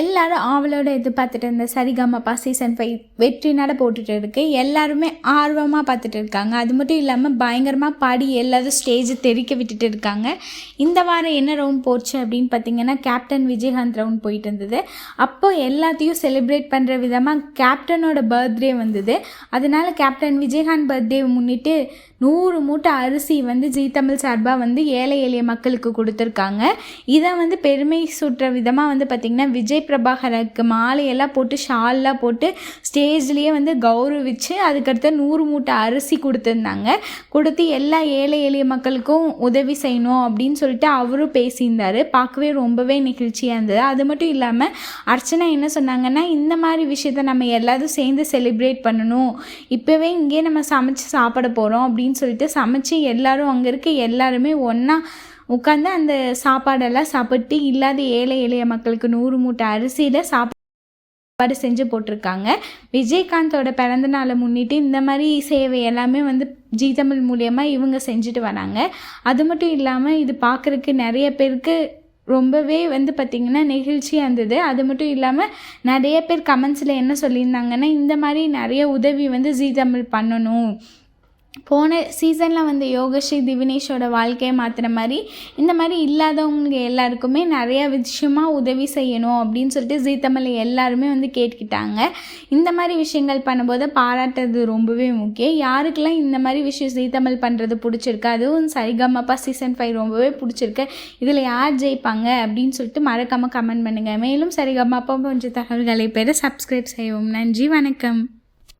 எல்லாரும் ஆவலோட எதிர்பார்த்துட்டு இருந்த சரிகமப்பா சீசன் ஃபைவ் வெற்றி நட போட்டுட்டு இருக்கு. எல்லாருமே ஆர்வமாக பார்த்துட்டு இருக்காங்க. அது மட்டும் இல்லாமல் பயங்கரமாக பாடி எல்லாரும் ஸ்டேஜ் தெறிக்க விட்டுட்டு இருக்காங்க. இந்த வாரம் என்ன ரவுண்ட் போச்சு அப்படின்னு பார்த்தீங்கன்னா கேப்டன் விஜயகாந்த் ரவுண்ட் போயிட்டு இருந்தது. அப்போ எல்லாத்தையும் செலிப்ரேட் பண்ணுற விதமாக கேப்டனோட பர்த்டே வந்தது. அதனால கேப்டன் விஜயகாந்த் பர்த்டே முன்னிட்டு நூறு மூட்டை அரிசி வந்து ஜீ தமிழ் சார்பாக வந்து ஏழை எளிய மக்களுக்கு கொடுத்துருக்காங்க. இதை வந்து பெருமை சுற்ற விதமாக வந்து பார்த்திங்கன்னா விஜய் பிரபாகருக்கு மாலையெல்லாம் போட்டு ஷால்லாம் போட்டு ஸ்டேஜ்லேயே வந்து கௌரவிச்சு அதுக்கடுத்து நூறு மூட்டை அரிசி கொடுத்துருந்தாங்க. கொடுத்து எல்லா ஏழை எளிய மக்களுக்கும் உதவி செய்யணும் அப்படின்னு சொல்லிட்டு அவரும் பேசியிருந்தார். பார்க்கவே ரொம்பவே நிகழ்ச்சியாக இருந்தது. அது மட்டும் இல்லாமல் அர்ச்சனா என்ன சொன்னாங்கன்னா இந்த மாதிரி விஷயத்த நம்ம எல்லாரும் சேர்ந்து செலிப்ரேட் பண்ணணும். இப்போவே இங்கே நம்ம சமைச்சு சாப்பிட போகிறோம் அப்படின்னு சொல்லிட்டு சமைச்சு எல்லாரும் அங்கே இருக்க எல்லாருமே ஒன்றா உட்காந்து அந்த சாப்பாடெல்லாம் சாப்பிட்டு இல்லாத ஏழை எளிய மக்களுக்கு நூறு மூட்டை அரிசியில் சாப்பாடு செஞ்சு போட்டிருக்காங்க. விஜயகாந்தோட பிறந்த நாளை முன்னிட்டு இந்த மாதிரி சேவை எல்லாமே வந்து ஜீ தமிழ் மூலியமாக இவங்க செஞ்சுட்டு வராங்க. அது மட்டும் இல்லாமல் இது பார்க்குறக்கு நிறைய பேருக்கு ரொம்பவே வந்து பார்த்திங்கன்னா நெகிழ்ச்சியாக இருந்தது. அது மட்டும் இல்லாமல் நிறைய பேர் கமெண்ட்ஸில் என்ன சொல்லியிருந்தாங்கன்னா இந்த மாதிரி நிறைய உதவி வந்து ஜீ தமிழ் பண்ணணும். போன சீசனில் வந்து யோகஸ்ரீ திவினேஷோட வாழ்க்கையை மாற்றுற மாதிரி இந்த மாதிரி இல்லாதவங்க எல்லாருக்குமே நிறையா விஷயமாக உதவி செய்யணும் அப்படின்னு சொல்லிட்டு ஜீ தமிழ் எல்லாருமே வந்து கேட்டுக்கிட்டாங்க. இந்த மாதிரி விஷயங்கள் பண்ணும்போது பாராட்டுறது ரொம்பவே முக்கியம். யாருக்கெல்லாம் இந்த மாதிரி விஷயம் ஜீ தமிழ் பண்ணுறது பிடிச்சிருக்கு? அதுவும் சரிகமப்பா சீசன் ஃபைவ் ரொம்பவே பிடிச்சிருக்கு. இதில் யார் ஜெயிப்பாங்க அப்படின்னு சொல்லிட்டு மறக்காமல் கமெண்ட் பண்ணுங்கள் மேலும் சரிகமப்பா கொஞ்சம் தகவல்களை பெற சப்ஸ்கிரைப் செய்வோம் நன்றி வணக்கம்.